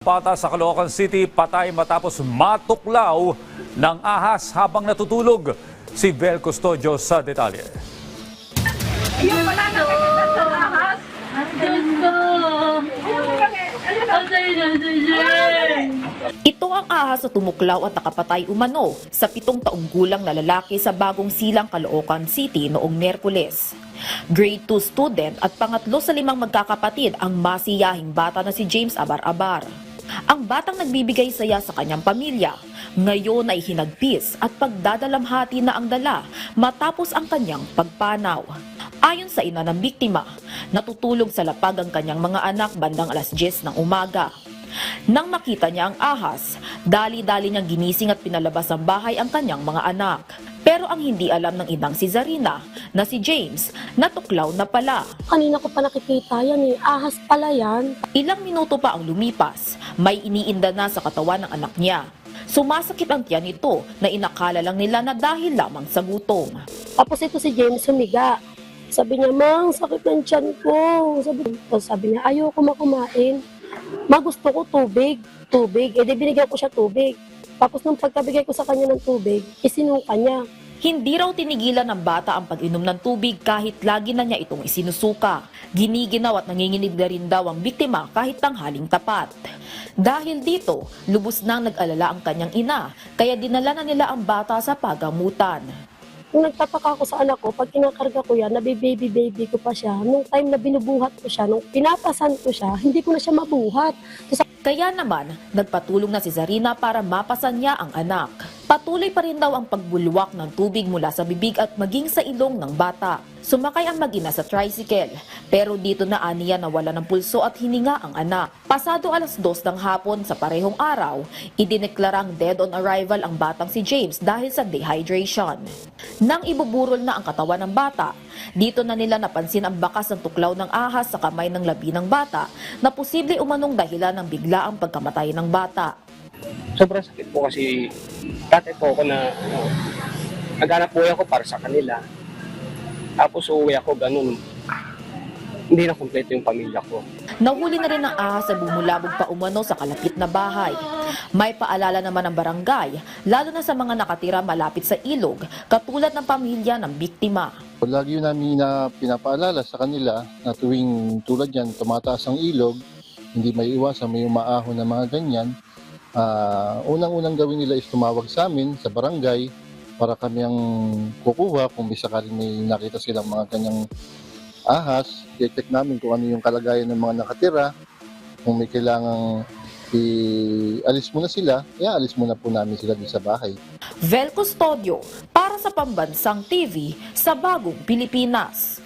Pata sa Caloocan City, patay matapos matuklaw ng ahas habang natutulog. Si Vel Custodio sa detalye. Ito ang ahas na tumuklaw at nakapatay umano sa pitong taong gulang na lalaki sa bagong silang Caloocan City noong Merkules. Grade 2 student at pangatlo sa limang magkakapatid ang masiyahing bata na si James Abar-Abar. Ang batang nagbibigay saya sa kanyang pamilya, ngayon ay hinagpis at pagdadalamhati na ang dala matapos ang kanyang pagpanaw. Ayon sa ina ng biktima, natutulog sa lapag ang kanyang mga anak bandang alas 10 ng umaga. Nang makita niya ang ahas, dali-dali niyang ginising at pinalabas ng bahay ang kanyang mga anak. Pero ang hindi alam ng inang si Zarina na si James natuklaw na pala. Kanina ko pa nakikita yan eh. Ahas pala yan. Ilang minuto pa ang lumipas, may iniinda na sa katawan ng anak niya. Sumasakit ang tiyan nito na inakala lang nila na dahil lamang sa gutom. Tapos ito si James humiga. Sabi niya, Mang, sakit ng tiyan ko. Sabi, sabi niya, ayoko makumain. Ma, gusto ko tubig. Tubig. Eh, di binigyan ko siya tubig. Tapos nung pagkabigay ko sa kanya ng tubig, isinuka niya. Hindi raw tinigilan ng bata ang pag-inom ng tubig kahit lagi na niya itong isinusuka. Giniginaw at nanginginig na rin daw ang biktima kahit tanghaling tapat. Dahil dito, lubos nang nag-alala ang kanyang ina, kaya dinala na nila ang bata sa pagamutan. Nung nagtataka ko sa anak ko, pag kinakarga ko yan, nabibaby-baby ko pa siya. Nung time na binubuhat ko siya, nung pinapasan ko siya, hindi ko na siya mabuhat. Kaya naman, nagpatulong na si Zarina para mapasan niya ang anak. Patuloy pa rin daw ang pagbulwak ng tubig mula sa bibig at maging sa ilong ng bata. Sumakay ang magina sa tricycle, pero dito na aniya nawala ng pulso at hininga ang anak. Pasado alas dos ng hapon sa parehong araw, idineklarang dead on arrival ang batang si James dahil sa dehydration. Nang ibuburol na ang katawan ng bata, dito na nila napansin ang bakas ng tuklaw ng ahas sa kamay ng labi ng bata na posible umanong dahilan ng biglaang pagkamatay ng bata. Sobrang sakit po kasi dati po ako na ano, naghanap po ako para sa kanila. Tapos uuwi ako ganun. Hindi na kumpleto yung pamilya ko. Nahuli na rin ang ahas sa bumulabog pa umano sa kalapit na bahay. May paalala naman ng barangay, lalo na sa mga nakatira malapit sa ilog, katulad ng pamilya ng biktima. Lagi yun namin na pinapaalala sa kanila na tuwing tulad yan, tumataas ang ilog, hindi may iwasan, may umaahon na mga ganyan. Ah, unang-unang gawin nila is tumawag sa amin sa barangay para kami ang kukuha kung may sakaling may nakita silang mga ganyang ahas. I-check namin kung ano yung kalagayan ng mga nakatira. Kung may kailangang i-alis muna sila, i-alis muna po namin sila din sa bahay. Vel Custodio para sa Pambansang TV sa Bagong Pilipinas.